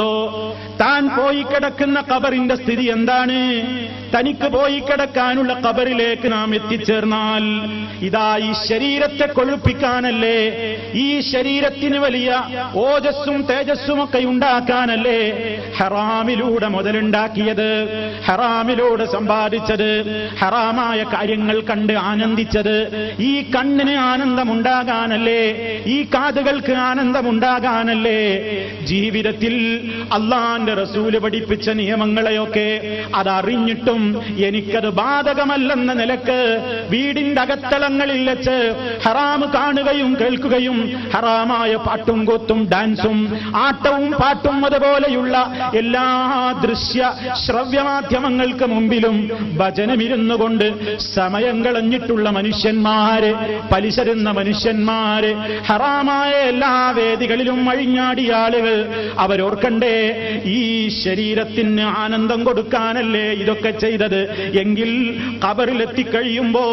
കിടക്കുന്നുണ്ടോ താൻ പോയി കിടക്കുന്ന കബറിന്റെ സ്ഥിതി എന്താണ്? തനിക്ക് പോയി കിടക്കാനുള്ള കബറിലേക്ക് നാം എത്തിച്ചേർന്നാൽ ഇതാ ഈ ശരീരത്തെ കൊഴുപ്പിക്കാനല്ലേ ഈ ശരീരത്തിന് വലിയ ഓജസ്സും തേജസ്സും ഒക്കെ ഉണ്ടാക്കാനല്ലേ ഹറാമിലൂടെ മുതലുണ്ടാക്കിയത് ഹറാമിലൂടെ സമ്പാദിച്ചത് ഹറാമായ കാര്യങ്ങൾ കണ്ട് ആനന്ദിച്ചത്. ഈ കണ്ണിന് ആനന്ദമുണ്ടാകാനല്ലേ ഈ കാതുകൾക്ക് ആനന്ദമുണ്ടാകാനല്ലേ? ജീവിതത്തിൽ അള്ളാന്റെ റസൂൽ പഠിപ്പിച്ച നിയമങ്ങളെയൊക്കെ അതറിഞ്ഞിട്ടും എനിക്കത് ബാധകമല്ലെന്ന നിലയ്ക്ക് വീടിന്റെ അകത്തളങ്ങളിൽ വെച്ച് ഹറാമ് കാണുകയും കേൾക്കുകയും ഹറാമായ പാട്ടും കൂത്തും ഡാൻസും ആട്ടവും പാട്ടും അതുപോലെയുള്ള എല്ലാ ദൃശ്യ ശ്രവ്യമാധ്യമങ്ങൾക്ക് മുമ്പിലും ഭജനമിരുന്നു കൊണ്ട് സമയം കളഞ്ഞിട്ടുള്ള മനുഷ്യന്മാര് പലിശരുന്ന മനുഷ്യന്മാര് ഹറാമായ എല്ലാ വേദികളിലും അഴിഞ്ഞാടിയ ആളുകൾ അവരോർക്കണ്ടേ ഈ ശരീരത്തിന് ആനന്ദം കൊടുക്കാനല്ലേ ഇതൊക്കെ ചെയ്തത്? എങ്കിൽ കബറിലെത്തിക്കഴിയുമ്പോ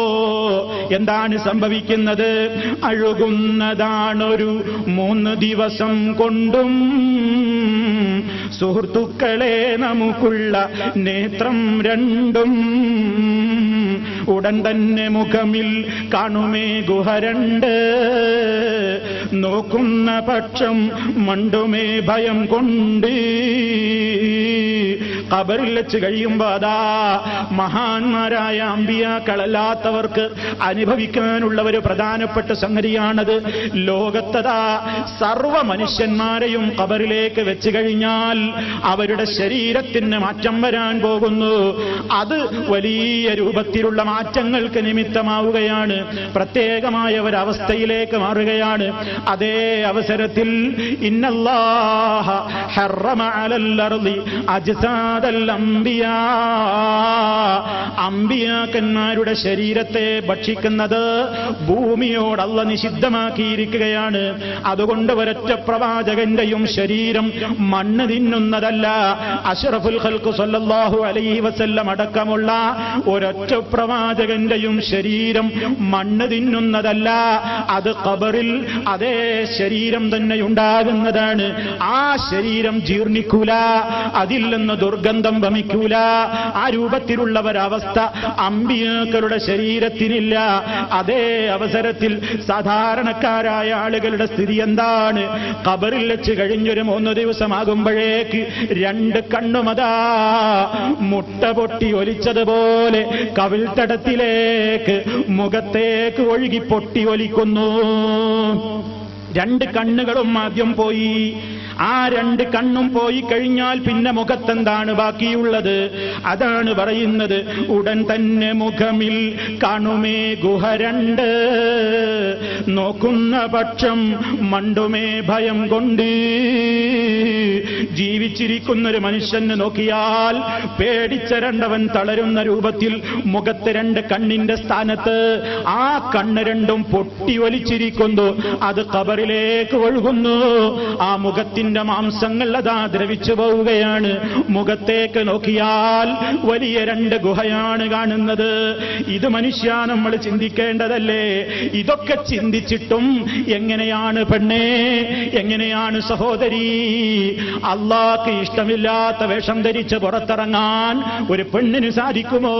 എന്താണ് സംഭവിക്കുന്നത്? അഴുകുന്നതാണൊരു മൂന്ന് ദിവസം കൊണ്ടും സുഹൃത്തുക്കളെ നമുക്കുള്ള നേത്രം രണ്ടും ഉടൻ തന്നെ മുഖമിൽ കാണുമേ ഗുഹ രണ്ട്. നോക്കുന്ന പക്ഷം മണ്ടുമേ ഭയം കൊണ്ട്. കബറിൽ വെച്ച് കഴിയുമ്പോ അതാ മഹാന്മാരായ അമ്പിയാക്കളല്ലാത്തവർക്ക് അനുഭവിക്കാനുള്ള ഒരു പ്രധാനപ്പെട്ട സംഗതിയാണത്. ലോകത്തതാ സർവ മനുഷ്യന്മാരെയും കബറിലേക്ക് വെച്ച് കഴിഞ്ഞാൽ അവരുടെ ശരീരത്തിന് മാറ്റം വരാൻ പോകുന്നു. അത് വലിയ രൂപത്തിലുള്ള മാറ്റങ്ങൾക്ക് നിമിത്തമാവുകയാണ്. പ്രത്യേകമായ ഒരവസ്ഥയിലേക്ക് മാറുകയാണ്. അതേ അവസരത്തിൽ ഇന്നല്ലാഹ ഹറമ അലൽ അർളി അജ്സാദൽ അമ്പിയ അമ്പിയാക്കന്മാരുടെ ശരീരത്തെ ഭക്ഷിക്കുന്നത് ഭൂമിയോടല്ല നിഷിദ്ധമാക്കിയിരിക്കുകയാണ്. അതുകൊണ്ട് ഒരൊറ്റ പ്രവാചകന്റെയും ശരീരം മണ്ണ് തിന്നുന്നതല്ല. അഷറഫുൽ ഹൽക്കു സല്ലല്ലാഹു അലൈഹി വസല്ലം അടക്കമുള്ള ഒരൊറ്റ പ്രവാചകന്റെയും ശരീരം മണ്ണ് തിന്നുന്നതല്ല. അത് കബറിൽ അതേ ശരീരം തന്നെ ഉണ്ടാകുന്നതാണ്. ആ ശരീരം ജീർണിക്കൂല. അതിൽ നിന്ന് ദുർഗന്ധം വമിക്കൂല ആ രൂപത്തിലുള്ള ഒരവസ്ഥ അമ്പിയാക്കളുടെ ശരീരത്തിനില്ല. അതേ അവസരത്തിൽ സാധാരണക്കാരായ ആളുകളുടെ സ്ഥിതി എന്താണ്? കബറിൽ വെച്ച് കഴിഞ്ഞൊരു മൂന്ന് ദിവസമാകുമ്പോഴേക്ക് രണ്ട് കണ്ണുമതാ. മുട്ട പൊട്ടി ഒലിച്ചതുപോലെ കവിൾത്തടത്തിലേക്ക് മുഖത്തേക്ക് ഒഴുകി പൊട്ടി ഒലിക്കുന്നു. രണ്ട് കണ്ണുകളും ആദ്യം പോയി. ആ രണ്ട് കണ്ണും പോയി കഴിഞ്ഞാൽ പിന്നെ മുഖത്തെന്താണ് ബാക്കിയുള്ളത്? അതാണ് പറയുന്നത്. ഉടൻ തന്നെ മുഖമിൽ കാണുമേ ഗുഹ രണ്ട് നോക്കുന്ന പക്ഷം മണ്ടുമേ ഭയം കൊണ്ട്. ജീവിച്ചിരിക്കുന്ന ഒരു മനുഷ്യന് നോക്കിയാൽ പേടിച്ചരണ്ടവൻ തളരുന്ന രൂപത്തിൽ മുഖത്ത് രണ്ട് കണ്ണിന്റെ സ്ഥാനത്ത് ആ കണ്ണ് രണ്ടും പൊട്ടി ഒലിച്ചിരിക്കുന്നു. അത് കബറിലേക്ക് ഒഴുകുന്നു. ആ മുഖത്തിന്റെ മാംസങ്ങൾ അതാ ദ്രവിച്ചു പോവുകയാണ്. മുഖത്തേക്ക് നോക്കിയാൽ വലിയ രണ്ട് ഗുഹയാണ് കാണുന്നത്. ഇത് മനുഷ്യ നമ്മൾ ചിന്തിക്കേണ്ടതല്ലേ? ഇതൊക്കെ ചിന്തിച്ചിട്ടും എങ്ങനെയാണ് പെണ്ണേ? എങ്ങനെയാണ് സഹോദരി? അള്ളാക്ക് ഇഷ്ടമില്ലാത്ത വേഷം ധരിച്ച് പുറത്തിറങ്ങാൻ ഒരു പെണ്ണിന് സാധിക്കുമോ?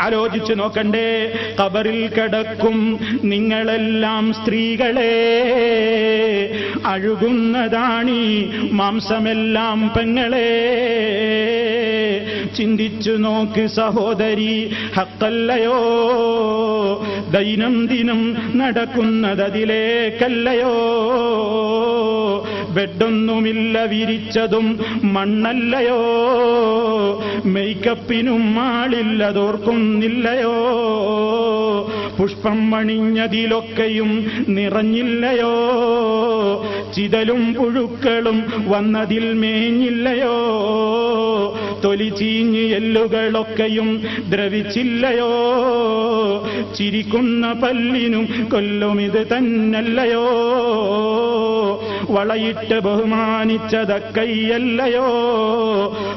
ആലോചിച്ചു നോക്കണ്ടേ. കബറിൽ കിടക്കും നിങ്ങളെല്ലാം സ്ത്രീകളെ. അഴുകുന്നതാണീ മാംസമെല്ലാം പെങ്ങളെ. ചിന്തിച്ചു നോക്ക് സഹോദരി ഹക്കല്ലയോ? ദൈനംദിനം നടക്കുന്നതതിലേക്കല്ലയോ? ബെഡൊന്നുമില്ല വിരിച്ചതും മണ്ണല്ലയോ? മേക്കപ്പിനും ആളില്ലതോർക്കുന്നില്ലയോ? പുഷ്പം മണിഞ്ഞതിലൊക്കെയും നിറഞ്ഞില്ലയോ? ചിതലും പുഴുക്കളും വന്നതിൽ മേഞ്ഞില്ലയോ? തൊലി ചീഞ്ഞ് എല്ലുകളൊക്കെയും ദ്രവിച്ചില്ലയോ? ചിരിക്കുന്ന പല്ലിനും കൊല്ലും ഇത് തന്നല്ലയോ? വളയിട്ട് ബഹുമാനിച്ചതക്കയ്യല്ലയോ?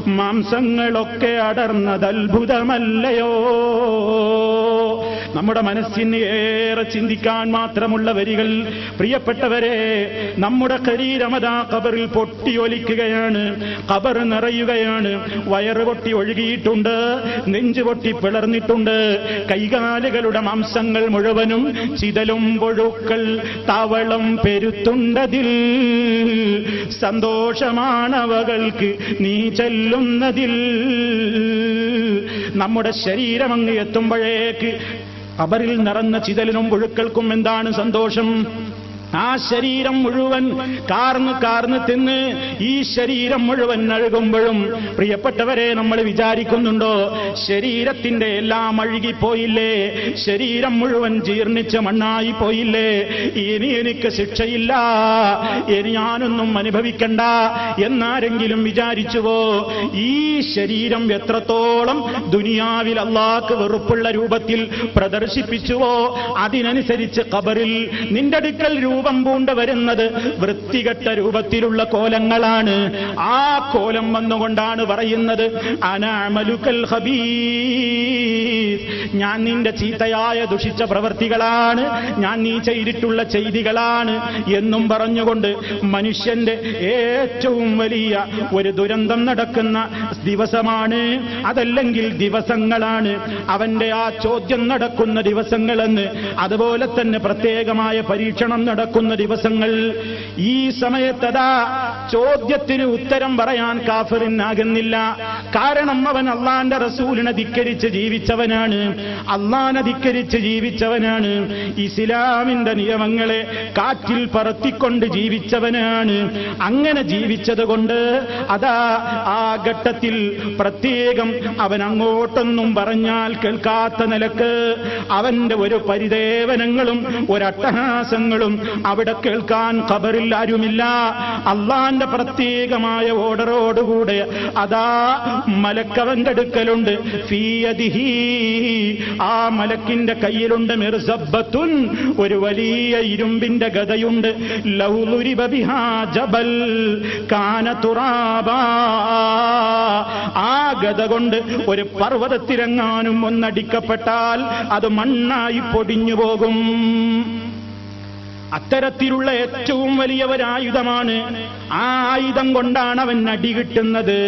മാംസങ്ങളൊക്കെ അടർന്നതത്ഭുതമല്ലയോ? നമ്മുടെ മനസ്സിന് ഏറെ ചിന്തിക്കാൻ മാത്രമുള്ള വരികൾ. പ്രിയപ്പെട്ടവരെ നമ്മുടെ ശരീരമതാ കബറിൽ പൊട്ടിയൊലിക്കുകയാണ്. കബർ നിറയുകയാണ്. വയറ് പൊട്ടി ഒഴുകിയിട്ടുണ്ട്. നെഞ്ചു പൊട്ടി പിളർന്നിട്ടുണ്ട്. കൈകാലുകളുടെ മാംസങ്ങൾ മുഴുവനും ചിതലും പൊഴുക്കൾ തവളം പെരുത്തുണ്ടതിൽ. സന്തോഷമാണവകൾക്ക് നീ ചെല്ലുന്നതിൽ. നമ്മുടെ ശരീരം അങ്ങ് എത്തുമ്പോഴേക്ക് കബറിൽ നിറഞ്ഞ ചിതലിനും പുഴുക്കൾക്കും എന്താണ് സന്തോഷം? ആ ശരീരം മുഴുവൻ കാർന്ന് കാർന്ന് തിന്ന് ഈ ശരീരം മുഴുവൻ നഴുകുമ്പോഴും പ്രിയപ്പെട്ടവരെ നമ്മൾ വിചാരിക്കുന്നുണ്ടോ ശരീരത്തിന്റെ എല്ലാം അഴുകിപ്പോയില്ലേ? ശരീരം മുഴുവൻ ജീർണിച്ച മണ്ണായി പോയില്ലേ? ഇനി എനിക്ക് ശിക്ഷയില്ല ഇനി ഞാനൊന്നും അനുഭവിക്കണ്ട എന്നാരെങ്കിലും വിചാരിച്ചുവോ? ഈ ശരീരം എത്രത്തോളം ദുനിയാവിൽ അള്ളാക്ക് വെറുപ്പുള്ള രൂപത്തിൽ പ്രദർശിപ്പിച്ചുവോ? അതിനനുസരിച്ച് കബറിൽ നിന്റെ അടുക്കൽ രൂപം പൂണ്ട വരുന്നത് വൃത്തികെട്ട രൂപത്തിലുള്ള കോലങ്ങളാണ്. ആ കോലം വന്നുകൊണ്ടാണ് പറയുന്നത് അനാമലുക്കൽ ഹബീസ് ഞാൻ നിന്റെ ചീത്തയായ ദുഷിച്ച പ്രവൃത്തികളാണ്. ഞാൻ നീ ചെയ്തിട്ടുള്ള ചെയ്തികളാണ് എന്നും പറഞ്ഞുകൊണ്ട് മനുഷ്യന്റെ ഏറ്റവും വലിയ ഒരു ദുരന്തം നടക്കുന്ന ദിവസമാണ്. അതല്ലെങ്കിൽ ദിവസങ്ങളാണ്. അവന്റെ ആ ചോദ്യം നടക്കുന്ന ദിവസങ്ങളെന്ന് അതുപോലെ തന്നെ പ്രത്യേകമായ പരീക്ഷണം നടക്കുന്ന ദിവസങ്ങൾ ഈ സമയത്തതാ ചോദ്യത്തിന് ഉത്തരം പറയാൻ കാഫറിനാകുന്നില്ല. കാരണം അവൻ അള്ളാന്റെ റസൂലിനെ ധിക്കരിച്ച് ജീവിച്ചവനാണ്. അള്ളാനെ ധിക്കരിച്ച് ജീവിച്ചവനാണ്. ഇസ്ലാമിന്റെ നിയമങ്ങളെ കാറ്റിൽ പറത്തിക്കൊണ്ട് ജീവിച്ചവനാണ്. അങ്ങനെ ജീവിച്ചത് കൊണ്ട് അതാ ആ ഘട്ടത്തിൽ പ്രത്യേകം അവൻ അങ്ങോട്ടൊന്നും പറഞ്ഞാൽ കേൾക്കാത്ത നിലയ്ക്ക് അവന്റെ ഒരു പരിദേവനങ്ങളും ഒരട്ടഹാസങ്ങളും അവിടെ കേൾക്കാൻ ഖബറിൽ ആരുമില്ല. അള്ളാന്റെ പ്രത്യേകമായ ഓർഡറോടുകൂടെ അതാ മലക്കവന്റെ അടുക്കലുണ്ട്. ആ മലക്കിന്റെ കയ്യിലുണ്ട് മിർസബത്തുൻ ഒരു വലിയ ഇരുമ്പിന്റെ ഗതയുണ്ട്. ജബൽ തുറാബ. ആ ഗത കൊണ്ട് ഒരു പർവതത്തിരങ്ങാനും ഒന്നടിക്കപ്പെട്ടാൽ അത് മണ്ണായി പൊടിഞ്ഞു പോകും. അത്തരത്തിലുള്ള ഏറ്റവും വലിയ ഒരായുധമാണ് ആ ആയുധം കൊണ്ടാണ് അവൻ അടി കിട്ടുന്നത്.